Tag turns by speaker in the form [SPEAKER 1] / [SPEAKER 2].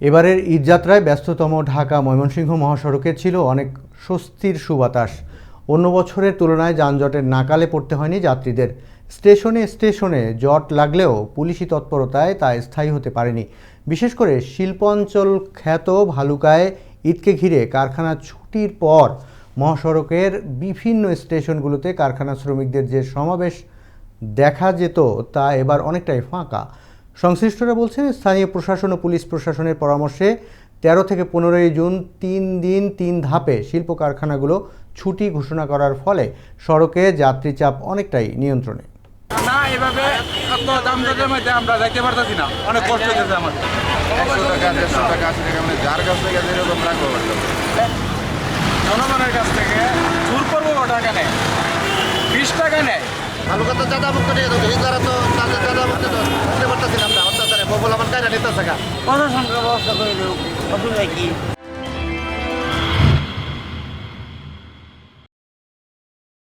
[SPEAKER 1] এবারের ঈদযাত্রায় ব্যস্ততম ঢাকা ময়মনসিংহ মহাসড়কে ছিল অনেক স্বস্তির সুবাতাস। অন্য বছরের তুলনায় যানজটের নাকালে পড়তে হয়নি যাত্রীদের। স্টেশনে স্টেশনে জট লাগলেও পুলিশি তৎপরতায় তা স্থায়ী হতে পারেনি। বিশেষ করে শিল্পাঞ্চল খ্যাত ভালুকায় ঈদকে ঘিরে কারখানা ছুটির পর মহাসড়কের বিভিন্ন স্টেশনগুলোতে কারখানা শ্রমিকদের যে সমাবেশ দেখা যেত তা এবার অনেকটাই ফাঁকা। সংশ্লিষ্টরা বলছেন স্থানীয় প্রশাসন ও পুলিশ প্রশাসনের পরামর্শে তেরো থেকে পনেরোই জুন তিন দিন তিন ধাপে শিল্প কারখানাগুলো ছুটি ঘোষণা করার ফলে সড়কে যাত্রী চাপ অনেকটাই নিয়ন্ত্রণে।
[SPEAKER 2] না এভাবে এত দাম দরের মধ্যে আমরা যাইতে পারতেছি না। অনেক কষ্ট হইতেছে আমাদের।
[SPEAKER 3] একশো টাকা দেড়শো টাকা আশি টাকা মানে যার কাছ থেকে যেরকম রাখব
[SPEAKER 2] জনগণের কাছ থেকে চুর করব টাকা নেয় বিশ টাকা নেয়।
[SPEAKER 4] ভালো কথা চাঁদা মুক্ত নিয়ে দেবো এই দ্বারা তো চাঁদা চাঁদা মুক্ত তো দিতে পারতেছি না আমরা অত্যাচারে ববল আমার কায়রা নিতে থাকা
[SPEAKER 5] প্রশাসনকে ব্যবস্থা করে দেব। অসুবিধা কি?